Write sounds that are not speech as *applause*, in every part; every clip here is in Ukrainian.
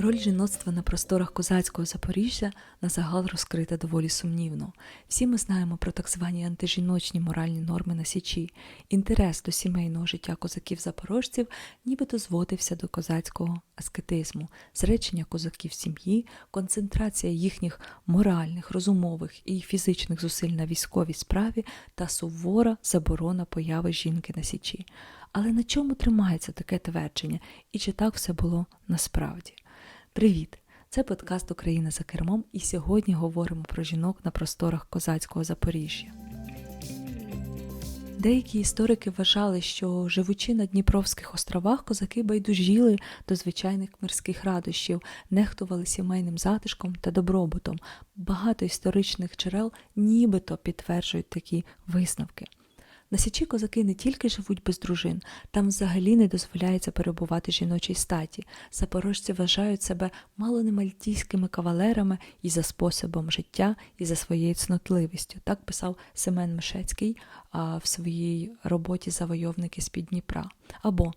Роль жіноцтва на просторах козацького Запоріжжя на загал розкрита доволі сумнівно. Всі ми знаємо про так звані антижіночні моральні норми на Січі. Інтерес до сімейного життя козаків-запорожців нібито зводився до козацького аскетизму, зречення козаків сім'ї, концентрація їхніх моральних, розумових і фізичних зусиль на військовій справі та сувора заборона появи жінки на Січі. Але на чому тримається таке твердження, і чи так все було насправді? Привіт! Це подкаст Україна за кермом, і сьогодні говоримо про жінок на просторах козацького Запоріжжя. Деякі історики вважали, що живучи на Дніпровських островах, козаки байдужіли до звичайних мирських радощів, нехтували сімейним затишком та добробутом. Багато історичних джерел нібито підтверджують такі висновки. На Січі козаки не тільки живуть без дружин, там взагалі не дозволяється перебувати жіночій статі. Запорожці вважають себе мало не мальтійськими кавалерами і за способом життя, і за своєю цнотливістю. Так писав Семен Мишецький в своїй роботі Завойовники з-під Дніпра. Або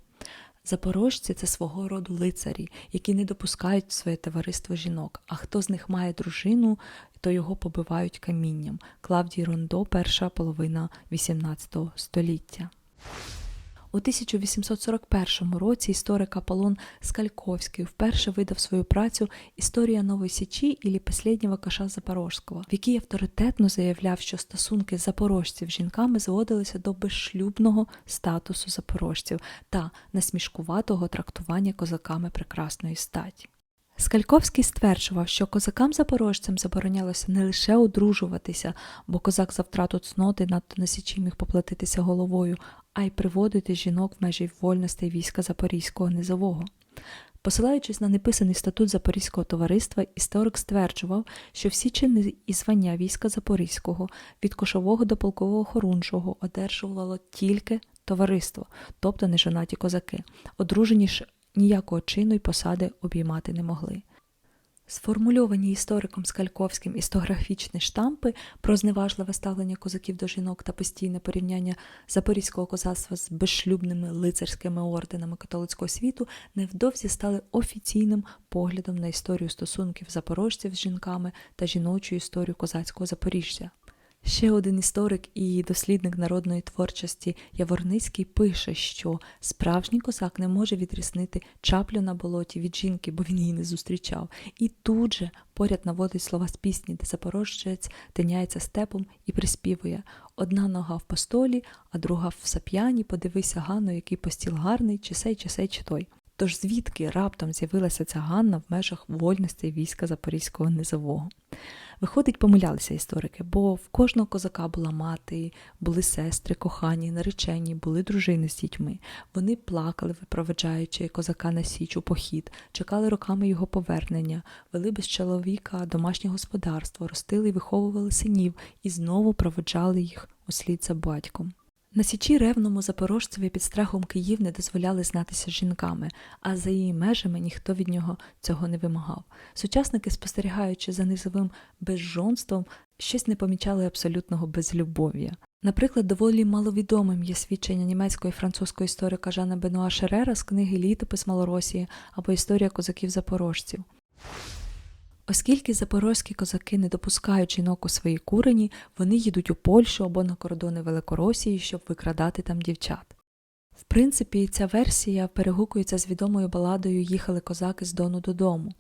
Запорожці це свого роду лицарі, які не допускають в своє товариство жінок. А хто з них має дружину, то його побивають камінням. Клавдій Рондо, перша половина XVIII століття. У 1841 році історик Аполлон Скальковський вперше видав свою працю Історія Нової Січі ілі Последнього каша Запорожського, в якій авторитетно заявляв, що стосунки запорожців з жінками зводилися до безшлюбного статусу запорожців та насмішкуватого трактування козаками прекрасної статі. Скальковський стверджував, що козакам-запорожцям заборонялося не лише одружуватися, бо козак за втрату цноти надто на січі міг поплатитися головою, а й приводити жінок в межі вольностей війська Запорізького низового. Посилаючись на неписаний статут Запорізького товариства, історик стверджував, що всі чини і звання війська Запорізького від кошового до полкового хорунжого одержувало тільки товариство, тобто нежонаті козаки. Одружені ж ніякого чину й посади обіймати не могли. Сформульовані істориком Скальковським істографічні штампи про зневажливе ставлення козаків до жінок та постійне порівняння запорізького козацтва з безшлюбними лицарськими орденами католицького світу невдовзі стали офіційним поглядом на історію стосунків запорожців з жінками та жіночу історію козацького Запоріжжя. Ще один історик і дослідник народної творчості Яворницький пише, що справжній козак не може відрізнити чаплю на болоті від жінки, бо він її не зустрічав. І тут же поряд наводить слова з пісні, де запорожець тиняється степом і приспівує одна нога в постолі, а друга в сап'яні. Подивися Ганно, який постіл гарний, чи сей, чи сей, чи той. Тож звідки раптом з'явилася ця Ганна в межах вольностей війська Запорізького низового? Виходить, помилялися історики, бо в кожного козака була мати, були сестри, кохані, наречені, були дружини з дітьми. Вони плакали, випроведжаючи козака на січ у похід, чекали роками його повернення, вели без чоловіка домашнє господарство, ростили і виховували синів і знову проведжали їх услід за батьком. На січі ревному запорожцеві під страхом Київ не дозволяли знатися з жінками, а за її межами ніхто від нього цього не вимагав. Сучасники, спостерігаючи за низовим безжонством, щось не помічали абсолютного безлюбов'я. Наприклад, доволі маловідомим є свідчення німецького і французького історика Жана Бенуа Шерера з книги Літопис Малоросії або Історія козаків-запорожців. Оскільки запорозькі козаки не допускають жінок у свої курені, вони їдуть у Польщу або на кордони Великоросії, щоб викрадати там дівчат. В принципі, ця версія перегукується з відомою баладою Їхали козаки з Дону додому.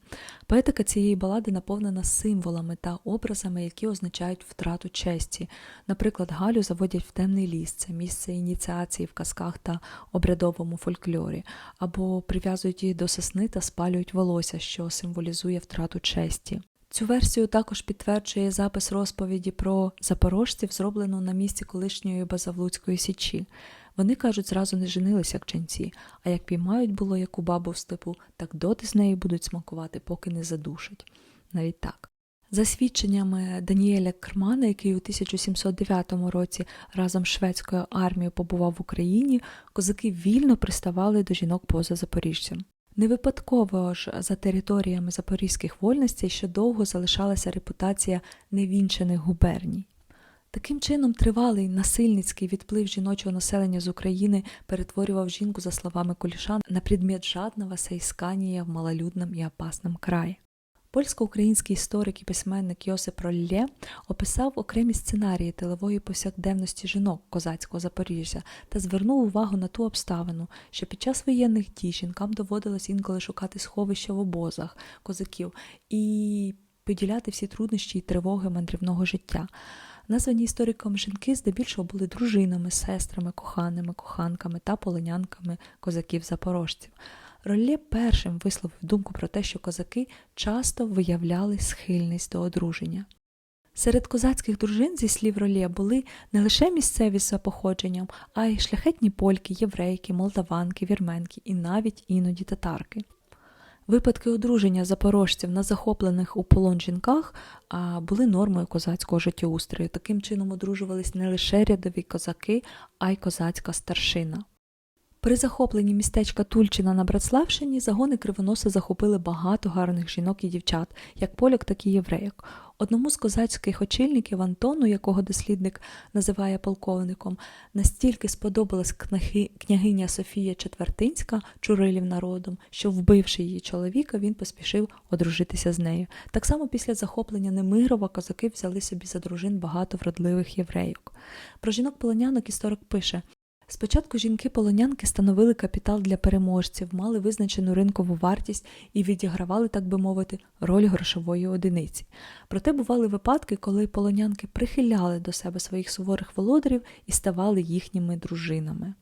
Поетика цієї балади наповнена символами та образами, які означають втрату честі. Наприклад, Галю заводять в темний ліс, це місце ініціації в казках та обрядовому фольклорі, або прив'язують її до сосни та спалюють волосся, що символізує втрату честі. Цю версію також підтверджує запис розповіді про запорожців, зроблену на місці колишньої Базавлуцької січі. Вони кажуть, зразу не женилися як ченці, а як піймають було яку бабу в степу, так доти з неї будуть смакувати, поки не задушать. Навіть так. За свідченнями Даніеля Кермана, який у 1709 році разом з шведською армією побував в Україні, козаки вільно приставали до жінок поза Запоріжжям. Не випадково ж за територіями запорізьких вольностей ще довго залишалася репутація невінчених губерній. Таким чином, тривалий насильницький відплив жіночого населення з України перетворював жінку, за словами Кулішан, на предмет жадного соискания в малолюдном і опасном краї. Польсько-український історик і письменник Йосип Роллє описав окремі сценарії тилової повсякденності жінок козацького Запоріжжя та звернув увагу на ту обставину, що під час воєнних дій жінкам доводилось інколи шукати сховища в обозах козаків і поділяти всі труднощі і тривоги мандрівного життя. Названі істориком жінки здебільшого були дружинами, сестрами, коханими, коханками та полонянками козаків-запорожців. Роллє першим висловив думку про те, що козаки часто виявляли схильність до одруження. Серед козацьких дружин, зі слів Ролє, були не лише місцеві за походженням, а й шляхетні польки, єврейки, молдаванки, вірменки і навіть іноді татарки. Випадки одруження запорожців на захоплених у полон жінках були нормою козацького життєустрою. Таким чином одружувались не лише рядові козаки, а й козацька старшина. При захопленні містечка Тульчина на Братславщині загони кривоноса захопили багато гарних жінок і дівчат, як поляк, так і єврейок. Одному з козацьких очільників Антону, якого дослідник називає полковником, настільки сподобалась княгиня Софія Четвертинська, Чурилів родом, що, вбивши її чоловіка, він поспішив одружитися з нею. Так само після захоплення Немирова козаки взяли собі за дружин багато вродливих єврейок. Про жінок-полонянок історик пише. Спочатку жінки-полонянки становили капітал для переможців, мали визначену ринкову вартість і відігравали, так би мовити, роль грошової одиниці. Проте бували випадки, коли полонянки прихиляли до себе своїх суворих володарів і ставали їхніми дружинами.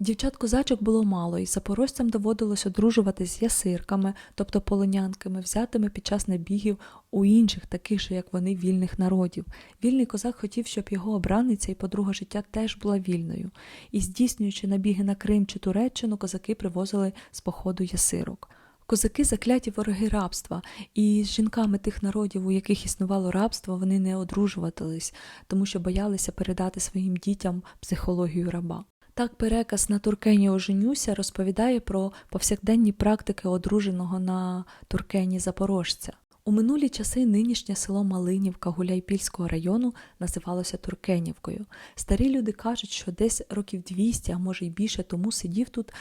Дівчат-козачок було мало, і запорожцям доводилось одружуватись з ясирками, тобто полонянками, взятими під час набігів у інших, таких же, як вони, вільних народів. Вільний козак хотів, щоб його обраниця і подруга життя теж була вільною. І здійснюючи набіги на Крим чи Туреччину, козаки привозили з походу ясирок. Козаки закляті вороги рабства, і з жінками тих народів, у яких існувало рабство, вони не одружувались, тому що боялися передати своїм дітям психологію раба. Так, переказ на Туркені оженюся розповідає про повсякденні практики одруженого на Туркені запорожця. У минулі часи нинішнє село Малинівка Гуляйпільського району називалося Туркенівкою. Старі люди кажуть, що десь років 200, а може й більше тому сидів тут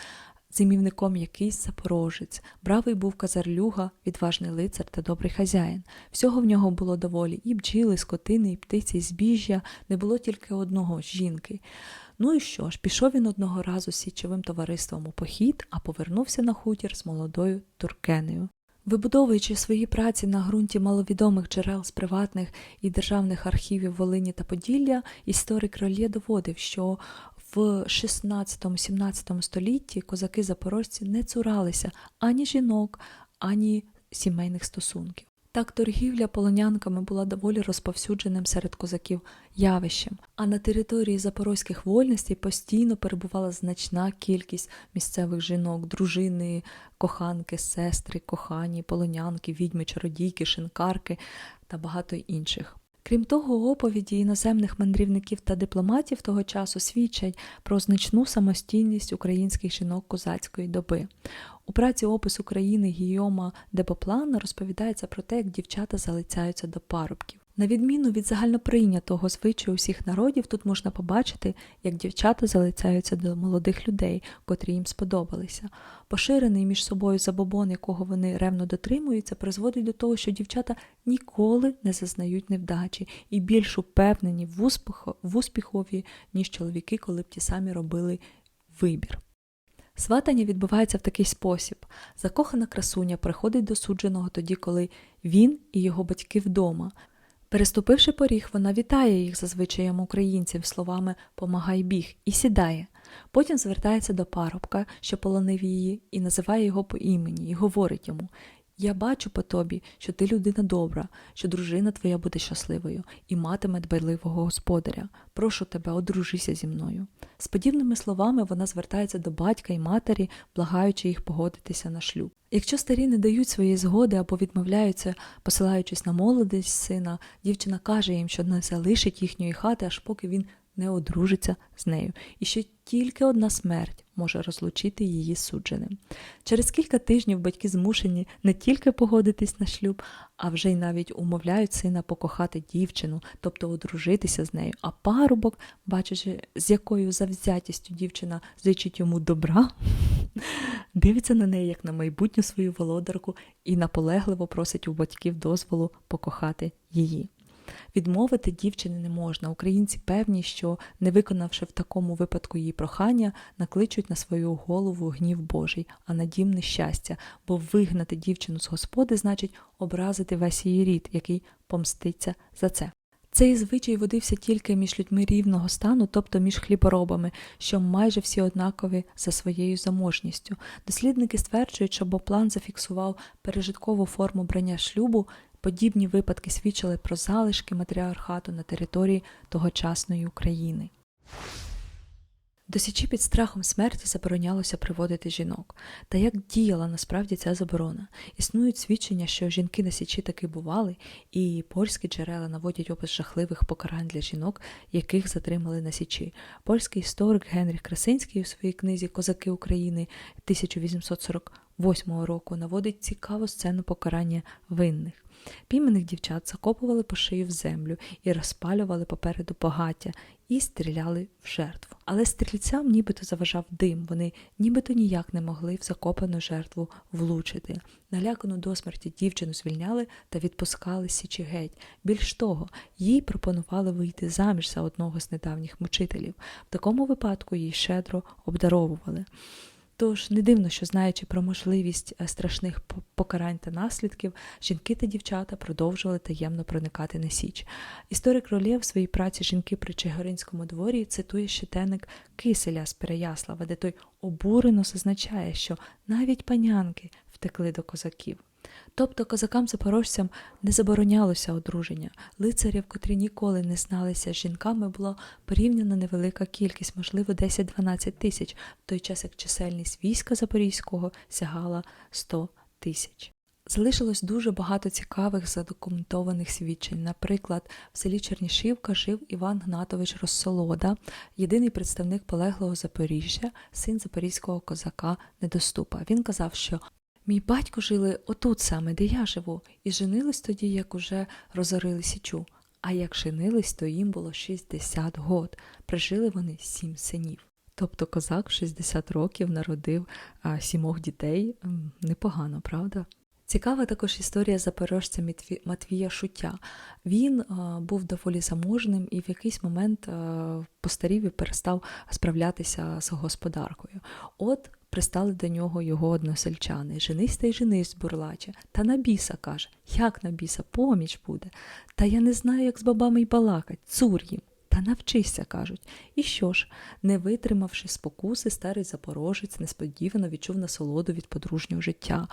зимівником якийсь запорожець. Бравий був казарлюга, відважний лицар та добрий хазяїн. Всього в нього було доволі і бджіли, скотини, і птиці, і збіжжя, не було тільки одного жінки. Ну і що ж, пішов він одного разу з січовим товариством у похід, а повернувся на хутір з молодою туркенею. Вибудовуючи свої праці на ґрунті маловідомих джерел з приватних і державних архівів Волині та Поділля, історик Рольє доводив, що в 16-17 столітті козаки-запорожці не цуралися ані жінок, ані сімейних стосунків. Так торгівля полонянками була доволі розповсюдженим серед козаків явищем, а на території запорозьких вольностей постійно перебувала значна кількість місцевих жінок, дружини, коханки, сестри, кохані, полонянки, відьми, чародійки, шинкарки та багато інших. Крім того, оповіді іноземних мандрівників та дипломатів того часу свідчать про значну самостійність українських жінок козацької доби. У праці опис України Гійома Дебоплана розповідається про те, як дівчата залицяються до парубків. На відміну від загальноприйнятого звичаю усіх народів, тут можна побачити, як дівчата залицяються до молодих людей, котрі їм сподобалися. Поширений між собою забобон, якого вони ревно дотримуються, призводить до того, що дівчата ніколи не зазнають невдачі і більш упевнені в, успіху, в успіхові, ніж чоловіки, коли б ті самі робили вибір. Сватання відбувається в такий спосіб: закохана красуня приходить до судженого тоді, коли він і його батьки вдома. Переступивши поріг, вона вітає їх за звичаєм українців словами Помагай біг і сідає. Потім звертається до парубка, що полонив її, і називає його по імені, і говорить йому Я бачу по тобі, що ти людина добра, що дружина твоя буде щасливою і матиме дбайливого господаря. Прошу тебе, одружися зі мною. З подібними словами вона звертається до батька і матері, благаючи їх погодитися на шлюб. Якщо старі не дають своєї згоди або відмовляються, посилаючись на молодість сина, дівчина каже їм, що не залишить їхньої хати, аж поки він не одружиться з нею, і що тільки одна смерть може розлучити її судженим. Через кілька тижнів батьки змушені не тільки погодитись на шлюб, а вже й навіть умовляють сина покохати дівчину, тобто одружитися з нею. А парубок, бачачи, з якою завзятістю дівчина зичить йому добра, *laughs* дивиться на неї як на майбутню свою володарку і наполегливо просить у батьків дозволу покохати її. Відмовити дівчини не можна. Українці певні, що, не виконавши в такому випадку її прохання, накличуть на свою голову гнів Божий, а на дім нещастя, бо вигнати дівчину з господи значить образити весь її рід, який помститься за це. Цей звичай водився тільки між людьми рівного стану, тобто між хліборобами, що майже всі однакові за своєю заможністю. Дослідники стверджують, що Боплан зафіксував пережиткову форму брання шлюбу. Подібні випадки свідчили про залишки матріархату на території тогочасної України. До січі під страхом смерті заборонялося приводити жінок. Та як діяла насправді ця заборона? Існують свідчення, що жінки на січі таки бували, і польські джерела наводять опис жахливих покарань для жінок, яких затримали на січі. Польський історик Генріх Красинський у своїй книзі Козаки України 1848 року наводить цікаву сцену покарання винних. Пійманих дівчат закопували по шию в землю і розпалювали попереду багаття і стріляли в жертву. Але стрільцям нібито заважав дим, вони нібито ніяк не могли в закопану жертву влучити. Налякану до смерті дівчину звільняли та відпускали січі геть. Більш того, їй пропонували вийти заміж за одного з недавніх мучителів. В такому випадку її щедро обдаровували. Тож не дивно, що знаючи про можливість е, страшних покарань та наслідків, жінки та дівчата продовжували таємно проникати на Січ. Історик Ролєв в своїй праці жінки при Чигиринському дворі цитує щитенник Киселя з Переяслава, де той обурено зазначає, що навіть панянки втекли до козаків. Тобто козакам-запорожцям не заборонялося одруження. Лицарів, котрі ніколи не зналися з жінками, була порівняно невелика кількість, можливо, 10-12 тисяч, в той час як чисельність війська Запорізького сягала 100 тисяч. Залишилось дуже багато цікавих задокументованих свідчень. Наприклад, в селі Чернішівка жив Іван Гнатович Розсолода, єдиний представник полеглого Запоріжжя, син запорізького козака Недоступа. Він казав, що Мій батько жили отут саме, де я живу, і женились тоді, як уже розорили січу. А як женились, то їм було 60 год. Прижили вони сім синів. Тобто козак в 60 років народив а, сімох дітей. Непогано, правда? Цікава також історія запорожця Матвія Шуття. Він а, був доволі заможним і в якийсь момент а, постарів і перестав справлятися з господаркою. От пристали до нього його односельчани. Женись та й женись, бурлаче. Та на біса каже, як на біса, поміч буде. Та я не знаю, як з бабами й балакать, цур їм. Та навчися, кажуть. І що ж, не витримавши спокуси, старий запорожець несподівано відчув насолоду від подружнього життя.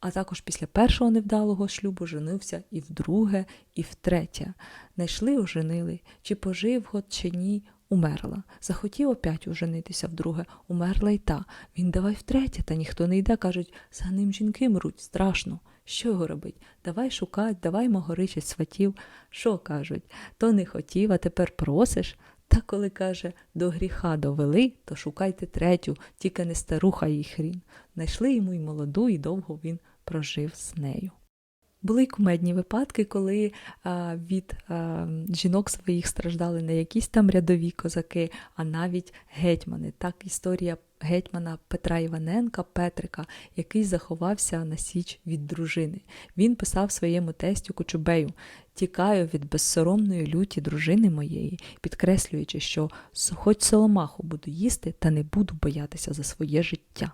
А також після першого невдалого шлюбу женився і вдруге, і втретє. Найшли оженили, чи пожив год, чи ні, умерла. Захотів опять уженитися вдруге, умерла й та. Він давай втретє, та ніхто не йде. Кажуть, за ним жінки мруть, страшно. Що його робить? Давай шукать, давай могоричить сватів. Що кажуть? То не хотів, а тепер просиш. Та коли каже, до гріха довели, то шукайте третю, тільки не старуха їй хрін. Найшли йому й молоду, і довго він прожив з нею. Були й кумедні випадки, коли а, від а, жінок своїх страждали не якісь там рядові козаки, а навіть гетьмани. Так історія гетьмана Петра Іваненка Петрика, який заховався на січ від дружини. Він писав своєму тестю Кочубею Тікаю від безсоромної люті дружини моєї, підкреслюючи, що хоч соломаху буду їсти, та не буду боятися за своє життя.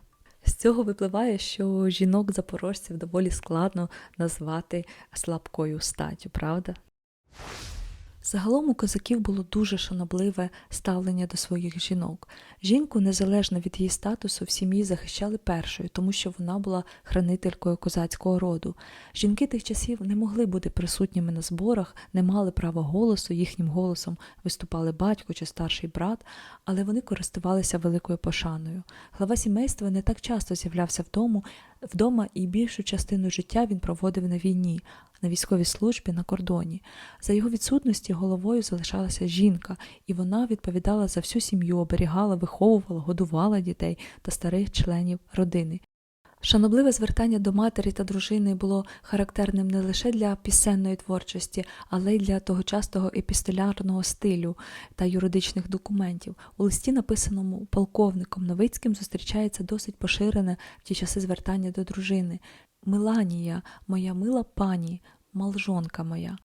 З цього випливає, що жінок запорожців доволі складно назвати слабкою статтю, правда? Загалом у козаків було дуже шанобливе ставлення до своїх жінок. Жінку, незалежно від її статусу, в сім'ї захищали першою, тому що вона була хранителькою козацького роду. Жінки тих часів не могли бути присутніми на зборах, не мали права голосу, їхнім голосом виступали батько чи старший брат, але вони користувалися великою пошаною. Глава сімейства не так часто з'являвся в дому, Вдома і більшу частину життя він проводив на війні, на військовій службі на кордоні. За його відсутності головою залишалася жінка, і вона відповідала за всю сім'ю, оберігала, виховувала, годувала дітей та старих членів родини. Шанобливе звертання до матері та дружини було характерним не лише для пісенної творчості, але й для тогочасного епістолярного стилю та юридичних документів. У листі, написаному полковником Новицьким, зустрічається досить поширене в ті часи звертання до дружини. Меланія, моя мила пані, малжонка моя.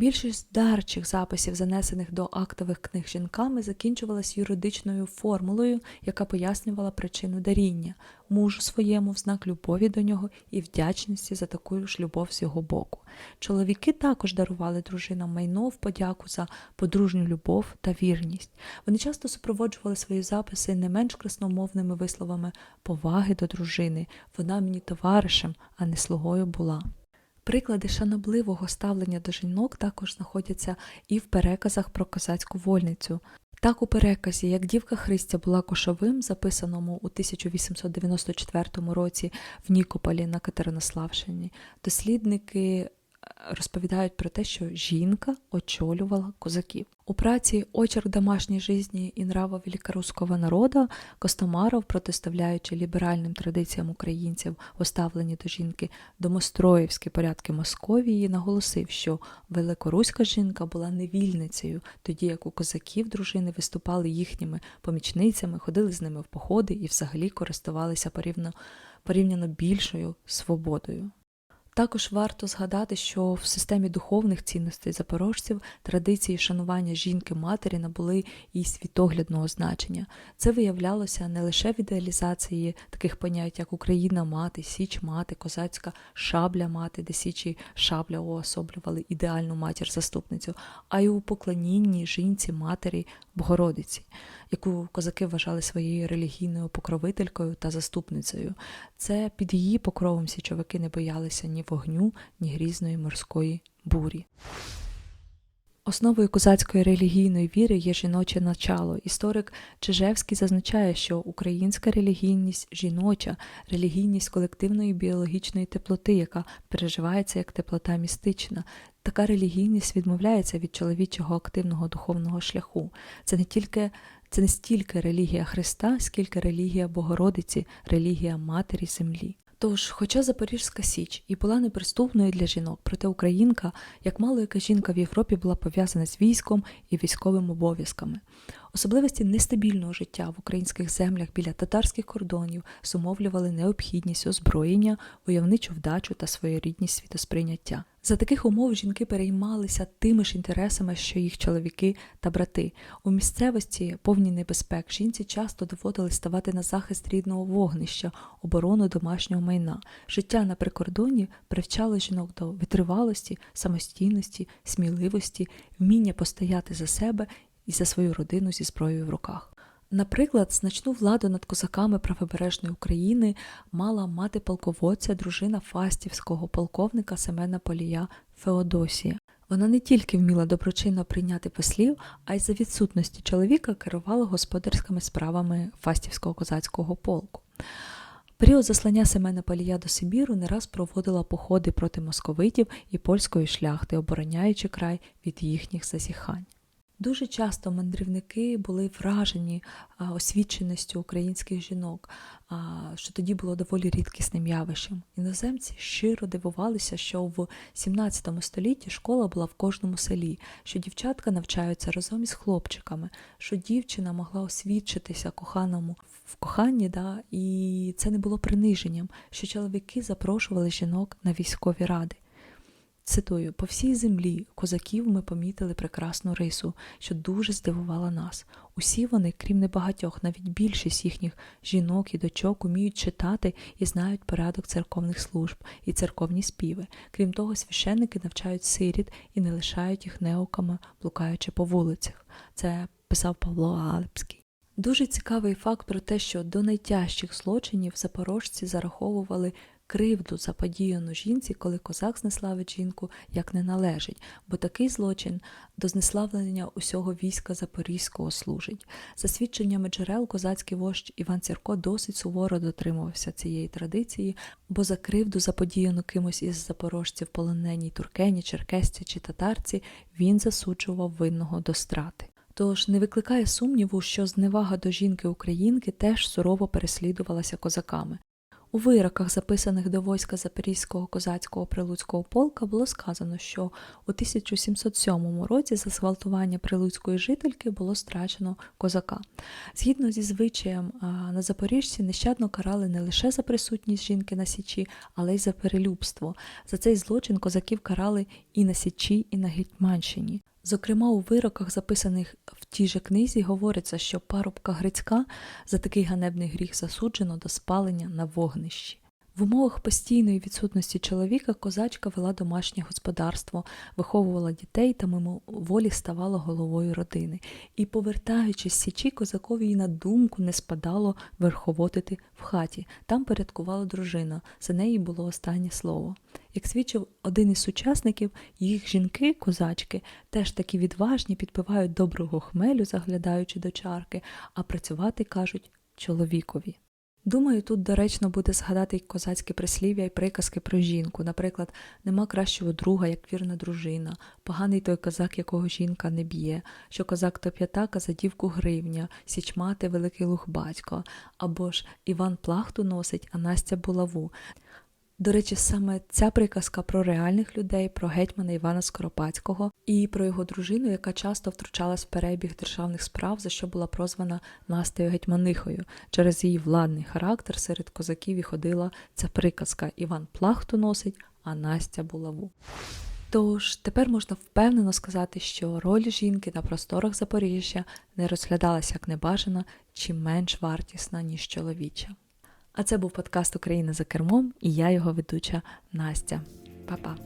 Більшість дарчих записів, занесених до актових книг жінками, закінчувалась юридичною формулою, яка пояснювала причину даріння мужу своєму в знак любові до нього і вдячності за таку ж любов з його боку. Чоловіки також дарували дружинам майно в подяку за подружню любов та вірність. Вони часто супроводжували свої записи не менш красномовними висловами поваги до дружини. Вона мені товаришем, а не слугою була. Приклади шанобливого ставлення до жінок також знаходяться і в переказах про козацьку вольницю. Так у переказі, як дівка Христя була кошовим, записаному у 1894 році в Нікополі на Катеринославщині, дослідники розповідають про те, що жінка очолювала козаків. У праці «Очерк домашньої житті і нрава великорусского народа Костомаров, протиставляючи ліберальним традиціям українців у ставленні до жінки домостроївські порядки Московії, наголосив, що великоруська жінка була невільницею, тоді як у козаків дружини виступали їхніми помічницями, ходили з ними в походи і взагалі користувалися порівняно, порівняно більшою свободою. Також варто згадати, що в системі духовних цінностей запорожців традиції шанування жінки-матері набули і світоглядного значення. Це виявлялося не лише в ідеалізації таких понять, як Україна мати, Січ мати, козацька шабля мати, де Січі шабля уособлювали ідеальну матір-заступницю, а й у поклонінні жінці матері Богородиці, яку козаки вважали своєю релігійною покровителькою та заступницею. Це під її покровом січовики не боялися ні вогню, ні грізної морської бурі. Основою козацької релігійної віри є жіноче начало. Історик Чижевський зазначає, що українська релігійність жіноча, релігійність колективної біологічної теплоти, яка переживається як теплота містична. Така релігійність відмовляється від чоловічого активного духовного шляху. Це не тільки це не стільки релігія Христа, скільки релігія Богородиці, релігія Матері Землі. Тож, хоча Запорізька Січ і була неприступною для жінок, проте Українка, як мало яка жінка в Європі, була пов'язана з військом і військовими обов'язками. Особливості нестабільного життя в українських землях біля татарських кордонів зумовлювали необхідність озброєння, войовничу вдачу та своєрідність світосприйняття. За таких умов жінки переймалися тими ж інтересами, що їх чоловіки та брати. У місцевості, повній небезпек, жінці часто доводилось ставати на захист рідного вогнища, оборону домашнього майна. Життя на прикордоні привчало жінок до витривалості, самостійності, сміливості, вміння постояти за себе і за свою родину зі зброєю в руках. Наприклад, значну владу над козаками правобережної України мала мати полководця, дружина фастівського полковника Семена Полія Феодосія. Вона не тільки вміла доброчинно прийняти послів, а й за відсутності чоловіка керувала господарськими справами фастівського козацького полку. Період заслання Семена Палія до Сибіру не раз проводила походи проти московитів і польської шляхти, обороняючи край від їхніх зазіхань. Дуже часто мандрівники були вражені освіченістю українських жінок, що тоді було доволі рідкісним явищем. Іноземці щиро дивувалися, що в 17 столітті школа була в кожному селі, що дівчатка навчаються разом із хлопчиками, що дівчина могла освідчитися коханому в коханні, да, і це не було приниженням, що чоловіки запрошували жінок на військові ради. Цитую, по всій землі козаків ми помітили прекрасну рису, що дуже здивувала нас. Усі вони, крім небагатьох, навіть більшість їхніх жінок і дочок уміють читати і знають порядок церковних служб і церковні співи. Крім того, священники навчають сиріт і не лишають їх неоками, блукаючи по вулицях. Це писав Павло Алепський. Дуже цікавий факт про те, що до найтяжчих злочинів запорожці зараховували кривду заподіяну жінці, коли козак знеславить жінку, як не належить, бо такий злочин до знеславлення усього війська Запорізького служить. За свідченнями джерел, козацький вождь Іван Цірко досить суворо дотримувався цієї традиції, бо за кривду заподіяну кимось із запорожців полоненій туркені, черкесці чи татарці, він засуджував винного до страти. Тож не викликає сумніву, що зневага до жінки-українки теж сурово переслідувалася козаками. У вироках, записаних до війська Запорізького козацького прилуцького полка, було сказано, що у 1707 році за зґвалтування прилуцької жительки було страчено козака. Згідно зі звичаєм на Запоріжці нещадно карали не лише за присутність жінки на січі, але й за перелюбство. За цей злочин козаків карали і на січі, і на Гетьманщині. Зокрема, у вироках, записаних в тій же книзі, говориться, що парубка Грицька за такий ганебний гріх засуджено до спалення на вогнищі. В умовах постійної відсутності чоловіка козачка вела домашнє господарство, виховувала дітей та мимоволі ставала головою родини. І, повертаючись з січі, козакові й на думку не спадало верховодити в хаті. Там порядкувала дружина, за неї було останнє слово. Як свідчив один із сучасників, їх жінки, козачки, теж такі відважні, підпивають доброго хмелю, заглядаючи до чарки, а працювати кажуть чоловікові. Думаю, тут доречно буде згадати й козацькі прислів'я і приказки про жінку. Наприклад, нема кращого друга, як вірна дружина, поганий той козак, якого жінка не б'є, що козак то п'ятака за дівку гривня, січмати великий луг батько, або ж Іван плахту носить, а Настя булаву. До речі, саме ця приказка про реальних людей, про гетьмана Івана Скоропадського і про його дружину, яка часто втручалась в перебіг державних справ, за що була прозвана Настею Гетьманихою. Через її владний характер серед козаків і ходила ця приказка Іван плахту носить, а Настя булаву. Тож тепер можна впевнено сказати, що роль жінки на просторах Запоріжжя не розглядалася як небажана чи менш вартісна, ніж чоловіча. А це був подкаст Україна за кермом і я його ведуча Настя. Па-па!